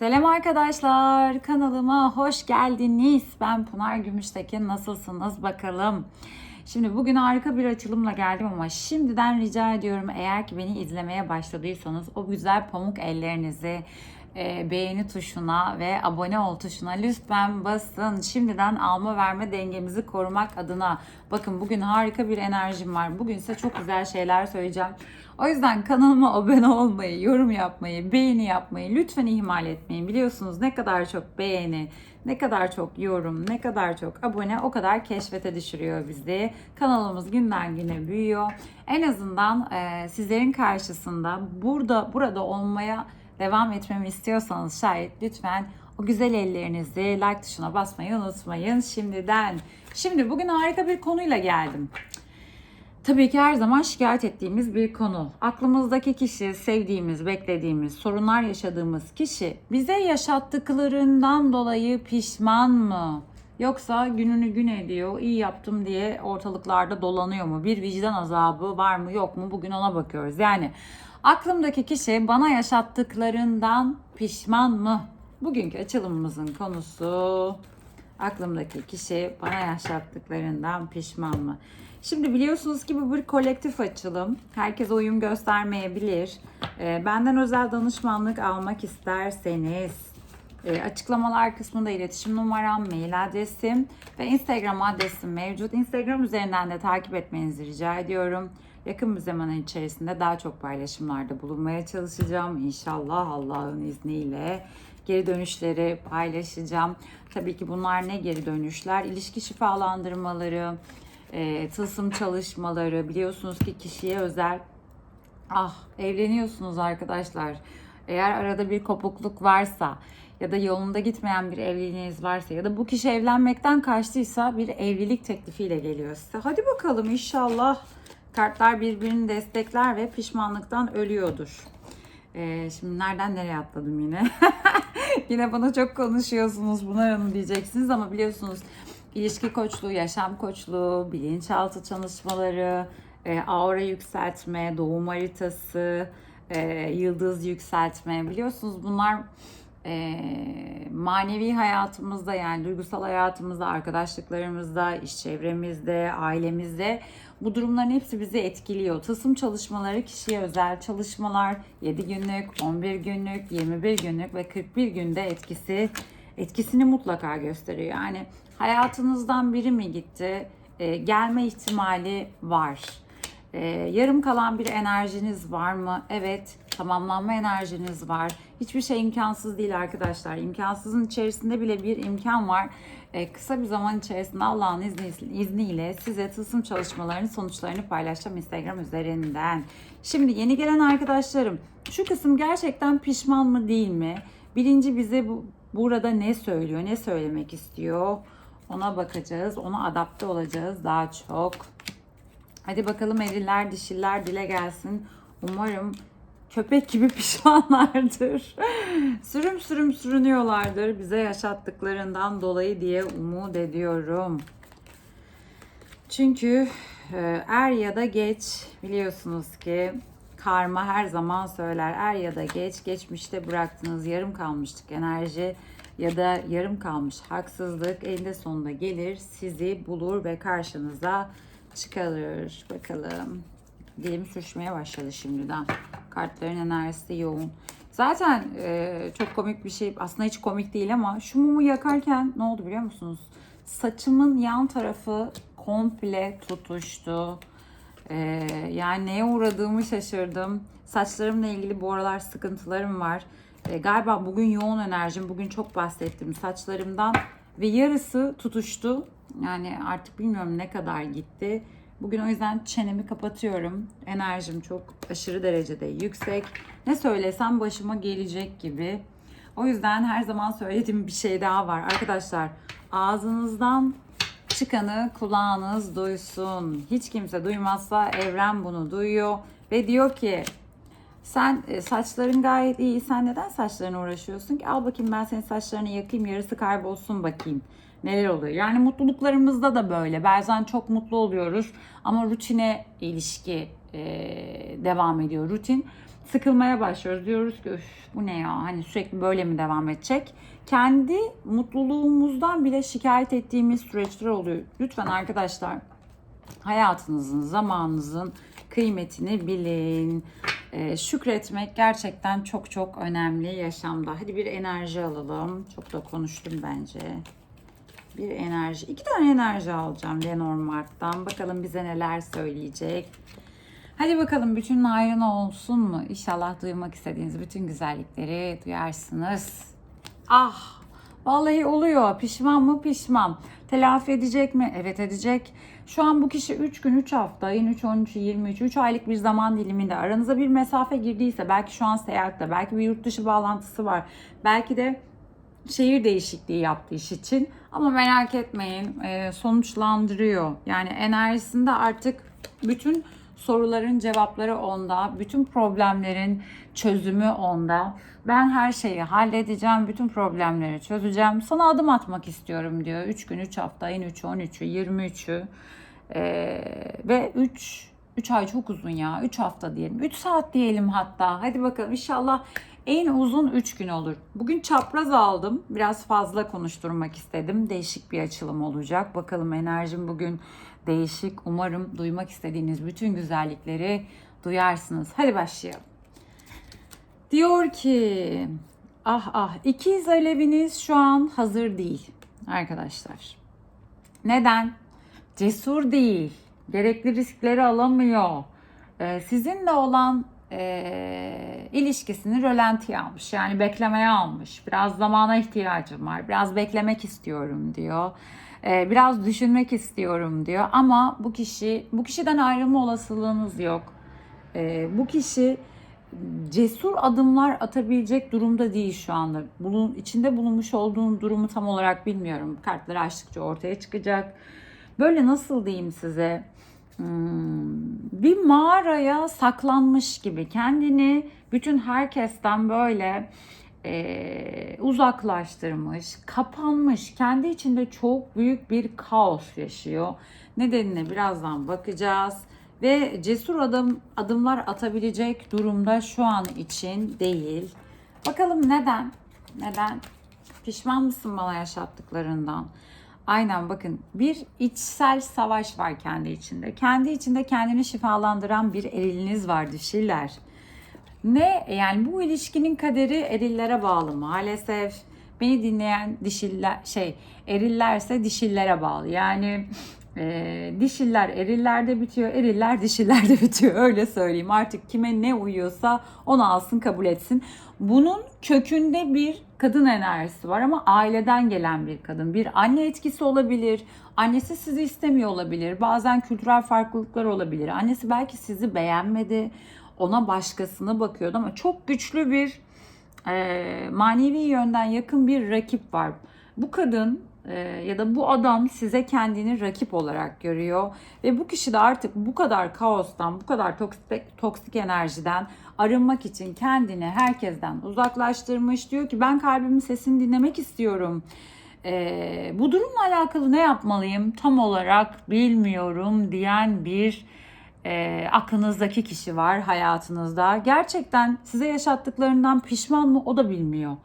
Selam arkadaşlar, kanalıma hoş geldiniz. Ben Pınar Gümüştekin, nasılsınız bakalım. Şimdi bugün harika bir açılımla geldim ama şimdiden rica ediyorum eğer ki beni izlemeye başladıysanız o güzel pamuk ellerinizi e, beğeni tuşuna ve abone ol tuşuna lütfen basın. Şimdiden alma verme dengemizi korumak adına. Bakın bugün harika bir enerjim var. Bugün size çok güzel şeyler söyleyeceğim. O yüzden kanalıma abone olmayı, yorum yapmayı, beğeni yapmayı lütfen ihmal etmeyin. Biliyorsunuz ne kadar çok beğeni, ne kadar çok yorum, ne kadar çok abone o kadar keşfete düşürüyor bizi. Kanalımız günden güne büyüyor. En azından e, sizlerin karşısında burada burada olmaya devam etmemi istiyorsanız şayet lütfen o güzel ellerinizi like tuşuna basmayı unutmayın şimdiden. Şimdi bugün harika bir konuyla geldim. Tabii ki her zaman şikayet ettiğimiz bir konu. Aklımızdaki kişi, sevdiğimiz, beklediğimiz, sorunlar yaşadığımız kişi bize yaşattıklarından dolayı pişman mı? Yoksa gününü gün ediyor, iyi yaptım diye ortalıklarda dolanıyor mu? Bir vicdan azabı var mı yok mu? Bugün ona bakıyoruz. Yani aklımdaki kişi bana yaşattıklarından pişman mı? Bugünkü açılımımızın konusu aklımdaki kişi bana yaşattıklarından pişman mı? Şimdi biliyorsunuz ki bu bir kolektif açılım. Herkes uyum göstermeyebilir. Ee, benden özel danışmanlık almak isterseniz e, açıklamalar kısmında iletişim numaram, mail adresim ve Instagram adresim mevcut. Instagram üzerinden de takip etmenizi rica ediyorum. Yakın bir zaman içerisinde daha çok paylaşımlarda bulunmaya çalışacağım. İnşallah Allah'ın izniyle geri dönüşleri paylaşacağım. Tabii ki bunlar ne geri dönüşler? İlişki şifalandırmaları, e, tılsım çalışmaları biliyorsunuz ki kişiye özel ah evleniyorsunuz arkadaşlar eğer arada bir kopukluk varsa ya da yolunda gitmeyen bir evliliğiniz varsa ya da bu kişi evlenmekten kaçtıysa bir evlilik teklifiyle geliyor size. Hadi bakalım inşallah kartlar birbirini destekler ve pişmanlıktan ölüyordur. Ee, şimdi nereden nereye atladım yine? yine bana çok konuşuyorsunuz Pınar Hanım diyeceksiniz ama biliyorsunuz ilişki koçluğu, yaşam koçluğu, bilinçaltı çalışmaları, e, aura yükseltme, doğum haritası, e, yıldız yükseltme biliyorsunuz bunlar e, manevi hayatımızda yani duygusal hayatımızda, arkadaşlıklarımızda, iş çevremizde, ailemizde bu durumların hepsi bizi etkiliyor. Tılsım çalışmaları kişiye özel çalışmalar 7 günlük, 11 günlük, 21 günlük ve 41 günde etkisi etkisini mutlaka gösteriyor. Yani hayatınızdan biri mi gitti? E, gelme ihtimali var. E, yarım kalan bir enerjiniz var mı? Evet. Tamamlanma enerjiniz var. Hiçbir şey imkansız değil arkadaşlar. İmkansızın içerisinde bile bir imkan var. E, kısa bir zaman içerisinde Allah'ın izni, izniyle size tılsım çalışmalarının sonuçlarını paylaşacağım Instagram üzerinden. Şimdi yeni gelen arkadaşlarım şu kısım gerçekten pişman mı değil mi? Birinci bize bu, burada ne söylüyor, ne söylemek istiyor? Ona bakacağız, ona adapte olacağız daha çok. Hadi bakalım eriler, dişiler dile gelsin. Umarım köpek gibi pişmanlardır. sürüm sürüm sürünüyorlardır bize yaşattıklarından dolayı diye umut ediyorum. Çünkü e, er ya da geç biliyorsunuz ki karma her zaman söyler. Er ya da geç geçmişte bıraktığınız yarım kalmıştık enerji ya da yarım kalmış haksızlık eninde sonunda gelir, sizi bulur ve karşınıza çıkarır. Bakalım. Dilim sürçmeye başladı şimdiden. Kartların enerjisi yoğun. Zaten e, çok komik bir şey. Aslında hiç komik değil ama şu mumu yakarken ne oldu biliyor musunuz? Saçımın yan tarafı komple tutuştu. E, yani neye uğradığımı şaşırdım. Saçlarımla ilgili bu aralar sıkıntılarım var. E, galiba bugün yoğun enerjim. Bugün çok bahsettim saçlarımdan. Ve yarısı tutuştu. Yani artık bilmiyorum ne kadar gitti. Bugün o yüzden çenemi kapatıyorum. Enerjim çok aşırı derecede yüksek. Ne söylesem başıma gelecek gibi. O yüzden her zaman söylediğim bir şey daha var. Arkadaşlar ağzınızdan çıkanı kulağınız duysun. Hiç kimse duymazsa evren bunu duyuyor ve diyor ki sen e, saçların gayet iyi. Sen neden saçlarına uğraşıyorsun ki? Al bakayım ben senin saçlarını yakayım yarısı kaybolsun bakayım. Neler oluyor? Yani mutluluklarımızda da böyle. Bazen çok mutlu oluyoruz ama rutine ilişki e, devam ediyor. Rutin sıkılmaya başlıyoruz. Diyoruz ki Üf, bu ne ya hani sürekli böyle mi devam edecek? Kendi mutluluğumuzdan bile şikayet ettiğimiz süreçler oluyor. Lütfen arkadaşlar hayatınızın, zamanınızın kıymetini bilin. Ee, şükretmek gerçekten çok çok önemli yaşamda. Hadi bir enerji alalım. Çok da konuştum bence. Bir enerji. iki tane enerji alacağım Lenormand'dan. Bakalım bize neler söyleyecek. Hadi bakalım bütün ayrın olsun mu? İnşallah duymak istediğiniz bütün güzellikleri duyarsınız. Ah vallahi oluyor. Pişman mı? Pişman. Telafi edecek mi? Evet edecek. Şu an bu kişi 3 gün 3 hafta ayın 3 13 23 3 aylık bir zaman diliminde aranıza bir mesafe girdiyse belki şu an seyahatte belki bir yurt dışı bağlantısı var. Belki de şehir değişikliği yaptığı iş için ama merak etmeyin e, sonuçlandırıyor. Yani enerjisinde artık bütün soruların cevapları onda, bütün problemlerin çözümü onda. Ben her şeyi halledeceğim, bütün problemleri çözeceğim. Sana adım atmak istiyorum diyor. 3 gün, 3 hafta, ayın 3'ü, 13'ü, 23'ü ee, ve 3 3 ay çok uzun ya. 3 hafta diyelim. 3 saat diyelim hatta. Hadi bakalım inşallah en uzun 3 gün olur. Bugün çapraz aldım. Biraz fazla konuşturmak istedim. Değişik bir açılım olacak. Bakalım enerjim bugün değişik. Umarım duymak istediğiniz bütün güzellikleri duyarsınız. Hadi başlayalım. Diyor ki ah ah ikiz aleviniz şu an hazır değil arkadaşlar. Neden? Cesur değil. Gerekli riskleri alamıyor. Ee, sizinle olan e, ilişkisini rölantiye almış. Yani beklemeye almış. Biraz zamana ihtiyacım var. Biraz beklemek istiyorum diyor. Ee, biraz düşünmek istiyorum diyor. Ama bu kişi bu kişiden ayrılma olasılığınız yok. Ee, bu kişi cesur adımlar atabilecek durumda değil şu anda. Bunun içinde bulunmuş olduğun durumu tam olarak bilmiyorum. Kartları açtıkça ortaya çıkacak. Böyle nasıl diyeyim size? Hmm, bir mağaraya saklanmış gibi kendini bütün herkesten böyle e, uzaklaştırmış, kapanmış, kendi içinde çok büyük bir kaos yaşıyor. Nedenine birazdan bakacağız ve cesur adım adımlar atabilecek durumda şu an için değil. Bakalım neden? Neden? Pişman mısın bana yaşattıklarından? Aynen bakın bir içsel savaş var kendi içinde. Kendi içinde kendini şifalandıran bir eriliniz var dişiler. Ne yani bu ilişkinin kaderi erillere bağlı maalesef. Beni dinleyen dişiller şey erillerse dişillere bağlı. Yani e, dişiller erillerde bitiyor, eriller dişillerde bitiyor. Öyle söyleyeyim. Artık kime ne uyuyorsa onu alsın kabul etsin. Bunun kökünde bir kadın enerjisi var ama aileden gelen bir kadın. Bir anne etkisi olabilir. Annesi sizi istemiyor olabilir. Bazen kültürel farklılıklar olabilir. Annesi belki sizi beğenmedi. Ona başkasına bakıyordu ama çok güçlü bir e, manevi yönden yakın bir rakip var. Bu kadın ya da bu adam size kendini rakip olarak görüyor ve bu kişi de artık bu kadar kaostan, bu kadar toksik, toksik enerjiden arınmak için kendini herkesten uzaklaştırmış. Diyor ki ben kalbimin sesini dinlemek istiyorum. E, bu durumla alakalı ne yapmalıyım tam olarak bilmiyorum diyen bir e, aklınızdaki kişi var hayatınızda. Gerçekten size yaşattıklarından pişman mı o da bilmiyor.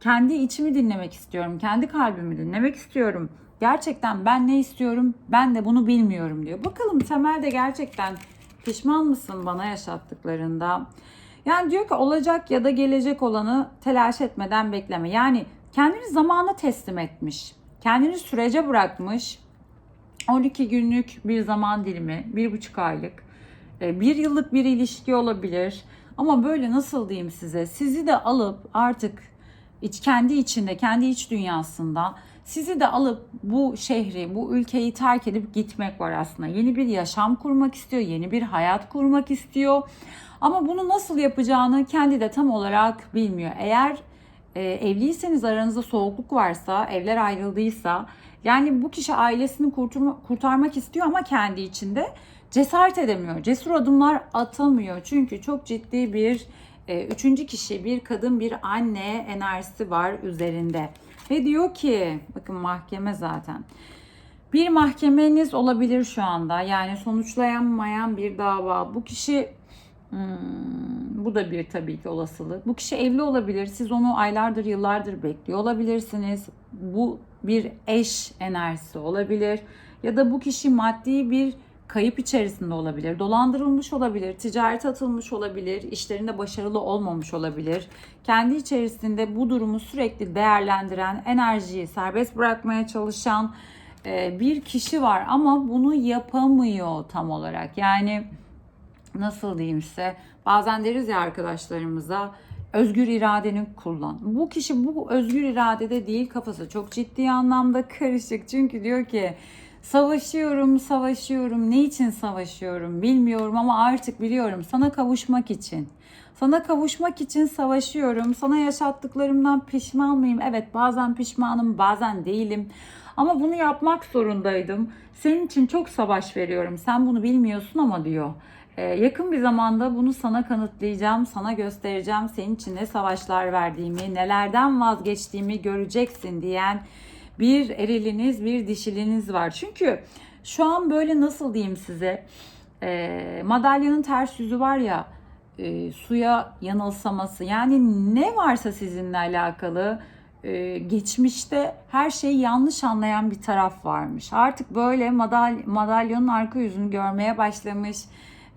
Kendi içimi dinlemek istiyorum, kendi kalbimi dinlemek istiyorum. Gerçekten ben ne istiyorum ben de bunu bilmiyorum diyor. Bakalım temelde gerçekten pişman mısın bana yaşattıklarında? Yani diyor ki olacak ya da gelecek olanı telaş etmeden bekleme. Yani kendini zamana teslim etmiş. Kendini sürece bırakmış 12 günlük bir zaman dilimi, bir buçuk aylık, e, bir yıllık bir ilişki olabilir. Ama böyle nasıl diyeyim size, sizi de alıp artık iç kendi içinde, kendi iç dünyasında sizi de alıp bu şehri, bu ülkeyi terk edip gitmek var aslında. Yeni bir yaşam kurmak istiyor, yeni bir hayat kurmak istiyor. Ama bunu nasıl yapacağını kendi de tam olarak bilmiyor. Eğer e, evliyseniz aranızda soğukluk varsa, evler ayrıldıysa yani bu kişi ailesini kurtarma, kurtarmak istiyor ama kendi içinde cesaret edemiyor. Cesur adımlar atamıyor. Çünkü çok ciddi bir üçüncü kişi, bir kadın, bir anne enerjisi var üzerinde. Ve diyor ki, bakın mahkeme zaten. Bir mahkemeniz olabilir şu anda. Yani sonuçlayamayan bir dava. Bu kişi Hmm, bu da bir tabii ki olasılık. Bu kişi evli olabilir. Siz onu aylardır, yıllardır bekliyor olabilirsiniz. Bu bir eş enerjisi olabilir. Ya da bu kişi maddi bir kayıp içerisinde olabilir. Dolandırılmış olabilir, ticarete atılmış olabilir, işlerinde başarılı olmamış olabilir. Kendi içerisinde bu durumu sürekli değerlendiren, enerjiyi serbest bırakmaya çalışan e, bir kişi var ama bunu yapamıyor tam olarak. Yani nasıl diyeyim size bazen deriz ya arkadaşlarımıza özgür iradeni kullan. Bu kişi bu özgür iradede değil kafası çok ciddi anlamda karışık. Çünkü diyor ki savaşıyorum, savaşıyorum. Ne için savaşıyorum bilmiyorum ama artık biliyorum sana kavuşmak için. Sana kavuşmak için savaşıyorum. Sana yaşattıklarımdan pişman mıyım? Evet bazen pişmanım, bazen değilim. Ama bunu yapmak zorundaydım. Senin için çok savaş veriyorum. Sen bunu bilmiyorsun ama diyor. Ee, yakın bir zamanda bunu sana kanıtlayacağım, sana göstereceğim. Senin için ne savaşlar verdiğimi, nelerden vazgeçtiğimi göreceksin diyen bir eriliniz, bir dişiliniz var. Çünkü şu an böyle nasıl diyeyim size, e, madalyanın ters yüzü var ya, e, suya yanılsaması. Yani ne varsa sizinle alakalı e, geçmişte her şeyi yanlış anlayan bir taraf varmış. Artık böyle madal madalyonun arka yüzünü görmeye başlamış.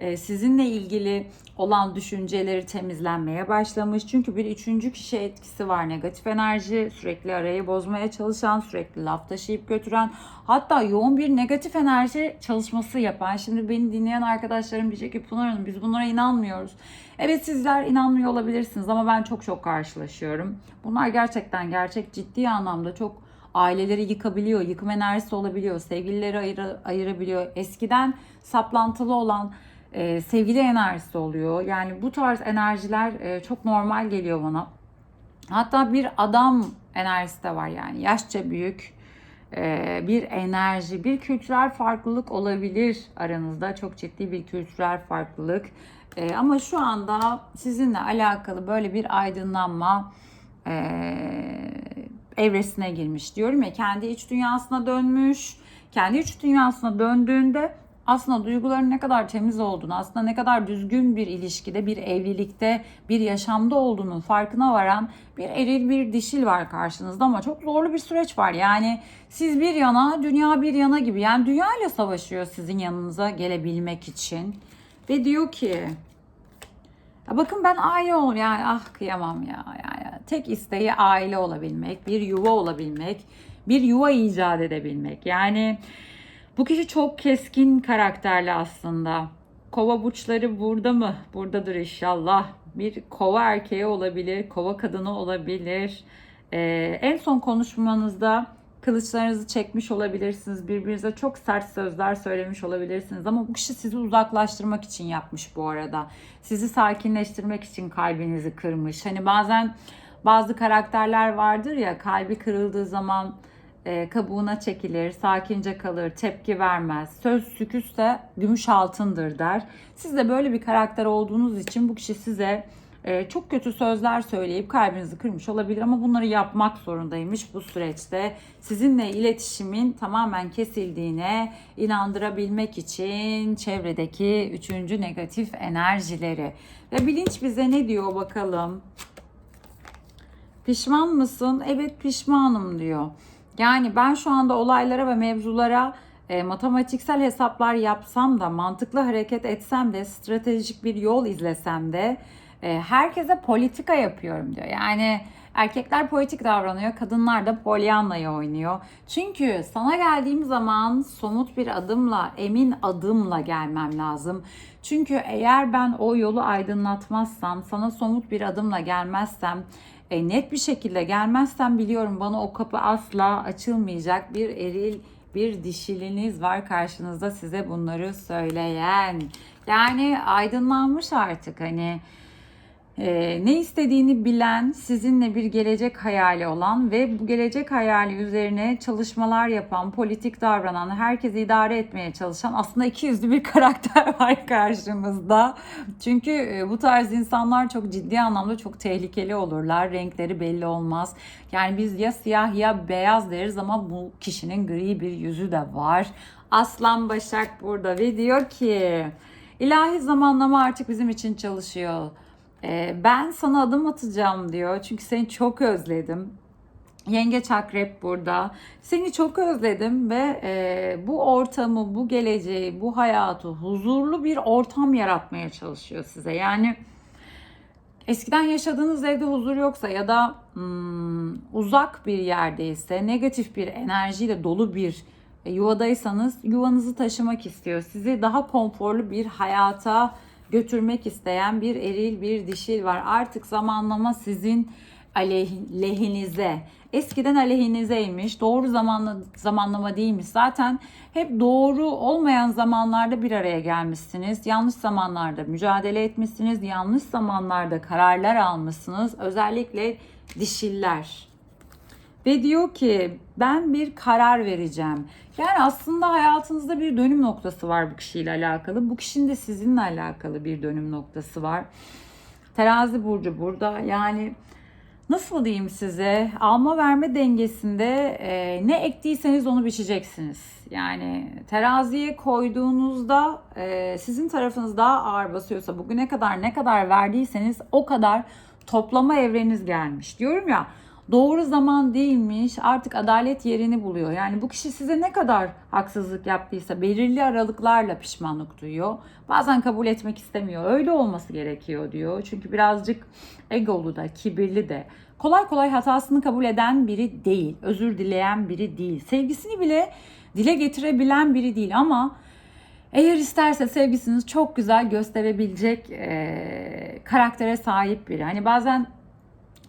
E, sizinle ilgili olan düşünceleri temizlenmeye başlamış. Çünkü bir üçüncü kişi etkisi var. Negatif enerji sürekli arayı bozmaya çalışan, sürekli laf taşıyıp götüren, hatta yoğun bir negatif enerji çalışması yapan. Şimdi beni dinleyen arkadaşlarım diyecek ki Pınar Hanım biz bunlara inanmıyoruz. Evet sizler inanmıyor olabilirsiniz ama ben çok çok karşılaşıyorum. Bunlar gerçekten gerçek ciddi anlamda çok aileleri yıkabiliyor, yıkım enerjisi olabiliyor, sevgilileri ayır, ayırabiliyor. Eskiden saplantılı olan e, sevgili enerjisi oluyor. Yani bu tarz enerjiler e, çok normal geliyor bana. Hatta bir adam enerjisi de var yani yaşça büyük e, bir enerji, bir kültürel farklılık olabilir aranızda. Çok ciddi bir kültürel farklılık. E, ama şu anda sizinle alakalı böyle bir aydınlanma e, evresine girmiş diyorum ya kendi iç dünyasına dönmüş. Kendi iç dünyasına döndüğünde aslında duyguların ne kadar temiz olduğunu, aslında ne kadar düzgün bir ilişkide, bir evlilikte, bir yaşamda olduğunun farkına varan bir eril bir dişil var karşınızda ama çok zorlu bir süreç var. Yani siz bir yana, dünya bir yana gibi. Yani dünya ile savaşıyor sizin yanınıza gelebilmek için. Ve diyor ki bakın ben aile ol yani ah kıyamam ya yani tek isteği aile olabilmek, bir yuva olabilmek, bir yuva icat edebilmek. Yani bu kişi çok keskin karakterli aslında. Kova burçları burada mı? Buradadır inşallah. Bir kova erkeği olabilir, kova kadını olabilir. Ee, en son konuşmanızda kılıçlarınızı çekmiş olabilirsiniz. Birbirinize çok sert sözler söylemiş olabilirsiniz. Ama bu kişi sizi uzaklaştırmak için yapmış bu arada. Sizi sakinleştirmek için kalbinizi kırmış. Hani bazen bazı karakterler vardır ya kalbi kırıldığı zaman e, kabuğuna çekilir, sakince kalır, tepki vermez. Söz süküsse gümüş altındır der. Siz de böyle bir karakter olduğunuz için bu kişi size e, çok kötü sözler söyleyip kalbinizi kırmış olabilir ama bunları yapmak zorundaymış bu süreçte. Sizinle iletişimin tamamen kesildiğine inandırabilmek için çevredeki üçüncü negatif enerjileri. Ve bilinç bize ne diyor bakalım? Pişman mısın? Evet pişmanım diyor. Yani ben şu anda olaylara ve mevzulara e, matematiksel hesaplar yapsam da, mantıklı hareket etsem de, stratejik bir yol izlesem de e, herkese politika yapıyorum diyor. Yani erkekler politik davranıyor, kadınlar da polyanlayı oynuyor. Çünkü sana geldiğim zaman somut bir adımla, emin adımla gelmem lazım. Çünkü eğer ben o yolu aydınlatmazsam, sana somut bir adımla gelmezsem, e, net bir şekilde gelmezsem biliyorum bana o kapı asla açılmayacak. Bir eril, bir dişiliniz var karşınızda size bunları söyleyen. Yani aydınlanmış artık hani ee, ne istediğini bilen, sizinle bir gelecek hayali olan ve bu gelecek hayali üzerine çalışmalar yapan, politik davranan, herkesi idare etmeye çalışan aslında iki yüzlü bir karakter var karşımızda. Çünkü e, bu tarz insanlar çok ciddi anlamda çok tehlikeli olurlar. Renkleri belli olmaz. Yani biz ya siyah ya beyaz deriz ama bu kişinin gri bir yüzü de var. Aslan Başak burada ve diyor ki İlahi zamanlama artık bizim için çalışıyor. Ee, ben sana adım atacağım diyor. Çünkü seni çok özledim. Yengeç Akrep burada. Seni çok özledim ve e, bu ortamı, bu geleceği, bu hayatı huzurlu bir ortam yaratmaya çalışıyor size. Yani eskiden yaşadığınız evde huzur yoksa ya da hmm, uzak bir yerdeyse, negatif bir enerjiyle dolu bir yuvadaysanız yuvanızı taşımak istiyor. Sizi daha konforlu bir hayata götürmek isteyen bir eril, bir dişil var. Artık zamanlama sizin aleyhinize. Eskiden aleyhinizeymiş. Doğru zamanla, zamanlama değilmiş. Zaten hep doğru olmayan zamanlarda bir araya gelmişsiniz. Yanlış zamanlarda mücadele etmişsiniz. Yanlış zamanlarda kararlar almışsınız. Özellikle dişiller. Ve diyor ki ben bir karar vereceğim. Yani aslında hayatınızda bir dönüm noktası var bu kişiyle alakalı. Bu kişinin de sizinle alakalı bir dönüm noktası var. Terazi burcu burada. Yani nasıl diyeyim size alma verme dengesinde e, ne ektiyseniz onu biçeceksiniz. Yani teraziye koyduğunuzda e, sizin tarafınız daha ağır basıyorsa bugüne kadar ne kadar verdiyseniz o kadar toplama evreniz gelmiş. Diyorum ya doğru zaman değilmiş artık adalet yerini buluyor. Yani bu kişi size ne kadar haksızlık yaptıysa belirli aralıklarla pişmanlık duyuyor. Bazen kabul etmek istemiyor. Öyle olması gerekiyor diyor. Çünkü birazcık egolu da kibirli de kolay kolay hatasını kabul eden biri değil. Özür dileyen biri değil. Sevgisini bile dile getirebilen biri değil ama eğer isterse sevgisini çok güzel gösterebilecek e, karaktere sahip biri. Hani bazen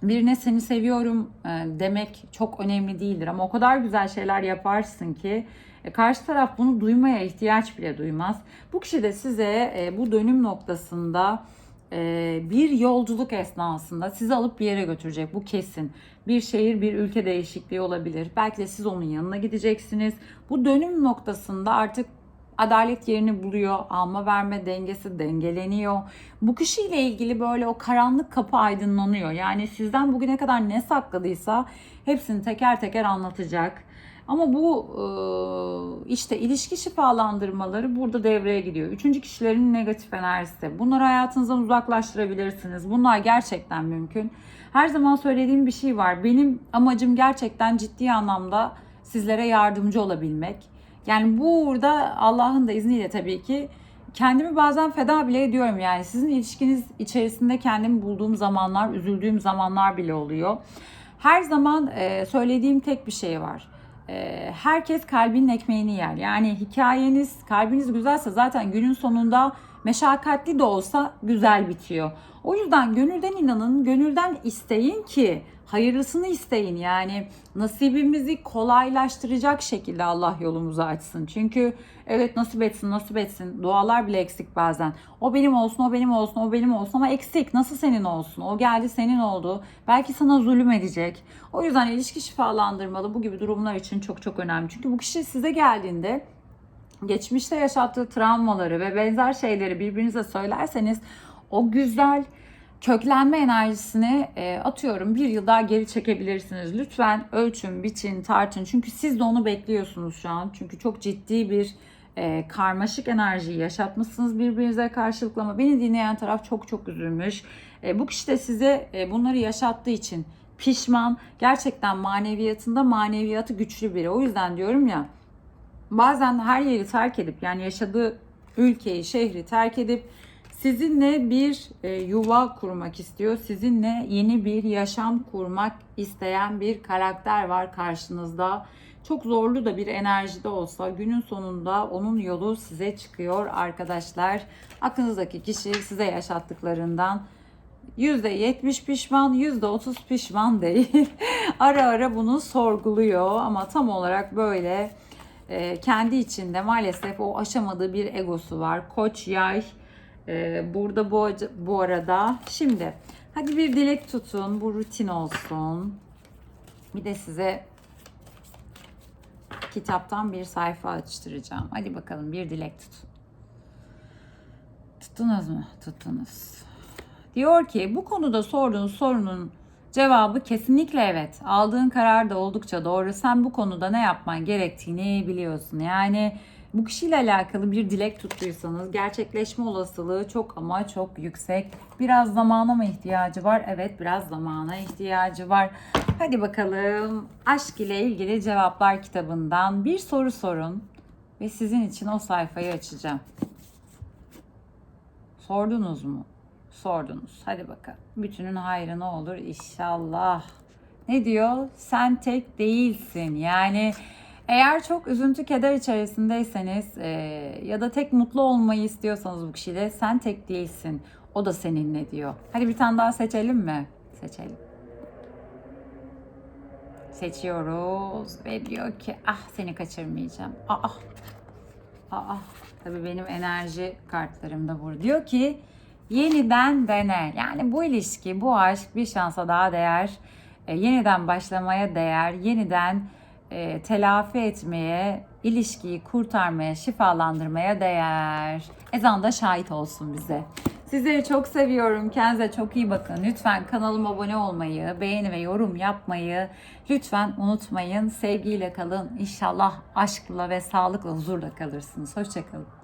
birine seni seviyorum e, demek çok önemli değildir ama o kadar güzel şeyler yaparsın ki e, karşı taraf bunu duymaya ihtiyaç bile duymaz. Bu kişi de size e, bu dönüm noktasında bir yolculuk esnasında sizi alıp bir yere götürecek. Bu kesin. Bir şehir, bir ülke değişikliği olabilir. Belki de siz onun yanına gideceksiniz. Bu dönüm noktasında artık adalet yerini buluyor. Alma verme dengesi dengeleniyor. Bu kişiyle ilgili böyle o karanlık kapı aydınlanıyor. Yani sizden bugüne kadar ne sakladıysa hepsini teker teker anlatacak. Ama bu işte ilişki şifalandırmaları burada devreye gidiyor. Üçüncü kişilerin negatif enerjisi. Bunları hayatınızdan uzaklaştırabilirsiniz. Bunlar gerçekten mümkün. Her zaman söylediğim bir şey var. Benim amacım gerçekten ciddi anlamda sizlere yardımcı olabilmek. Yani burada Allah'ın da izniyle tabii ki kendimi bazen feda bile ediyorum yani sizin ilişkiniz içerisinde kendimi bulduğum zamanlar, üzüldüğüm zamanlar bile oluyor. Her zaman söylediğim tek bir şey var. Herkes kalbinin ekmeğini yer. Yani hikayeniz, kalbiniz güzelse zaten günün sonunda meşakkatli de olsa güzel bitiyor. O yüzden gönülden inanın, gönülden isteyin ki hayırlısını isteyin. Yani nasibimizi kolaylaştıracak şekilde Allah yolumuzu açsın. Çünkü evet nasip etsin, nasip etsin. Dualar bile eksik bazen. O benim olsun, o benim olsun, o benim olsun ama eksik. Nasıl senin olsun? O geldi senin oldu. Belki sana zulüm edecek. O yüzden ilişki şifalandırmalı bu gibi durumlar için çok çok önemli. Çünkü bu kişi size geldiğinde geçmişte yaşattığı travmaları ve benzer şeyleri birbirinize söylerseniz o güzel köklenme enerjisini e, atıyorum bir yıl daha geri çekebilirsiniz. Lütfen ölçün, biçin, tartın. Çünkü siz de onu bekliyorsunuz şu an. Çünkü çok ciddi bir e, karmaşık enerjiyi yaşatmışsınız birbirinize karşılıklı ama beni dinleyen taraf çok çok üzülmüş. E, bu kişi de size e, bunları yaşattığı için pişman. Gerçekten maneviyatında maneviyatı güçlü biri. O yüzden diyorum ya bazen her yeri terk edip yani yaşadığı ülkeyi, şehri terk edip sizinle bir e, yuva kurmak istiyor. Sizinle yeni bir yaşam kurmak isteyen bir karakter var karşınızda. Çok zorlu da bir enerjide olsa günün sonunda onun yolu size çıkıyor arkadaşlar. Aklınızdaki kişi size yaşattıklarından %70 pişman, %30 pişman değil. ara ara bunu sorguluyor ama tam olarak böyle e, kendi içinde maalesef o aşamadığı bir egosu var. Koç, yay, ee, burada bu, bu arada şimdi hadi bir dilek tutun. Bu rutin olsun. Bir de size kitaptan bir sayfa açtıracağım. Hadi bakalım bir dilek tutun. Tuttunuz mu? Tuttunuz. Diyor ki bu konuda sorduğun sorunun cevabı kesinlikle evet. Aldığın karar da oldukça doğru. Sen bu konuda ne yapman gerektiğini biliyorsun. Yani Bu kişiyle alakalı bir dilek tuttuysanız gerçekleşme olasılığı çok ama çok yüksek. Biraz zamana mı ihtiyacı var? Evet biraz zamana ihtiyacı var. Hadi bakalım aşk ile ilgili cevaplar kitabından bir soru sorun ve sizin için o sayfayı açacağım. Sordunuz mu? Sordunuz. Hadi bakalım. Bütünün hayrı ne olur inşallah. Ne diyor? Sen tek değilsin. Yani eğer çok üzüntü keder içerisindeyseniz e, ya da tek mutlu olmayı istiyorsanız bu kişiyle sen tek değilsin. O da seninle diyor. Hadi bir tane daha seçelim mi? Seçelim. Seçiyoruz ve diyor ki ah seni kaçırmayacağım. Aa Aa, tabii benim enerji kartlarım da burada. Diyor ki yeniden dene. Yani bu ilişki, bu aşk bir şansa daha değer. E, yeniden başlamaya değer. Yeniden e, telafi etmeye, ilişkiyi kurtarmaya, şifalandırmaya değer. Ezan da şahit olsun bize. Sizleri çok seviyorum. Kendinize çok iyi bakın. Lütfen kanalıma abone olmayı, beğeni ve yorum yapmayı lütfen unutmayın. Sevgiyle kalın. İnşallah aşkla ve sağlıkla, huzurla kalırsınız. Hoşçakalın.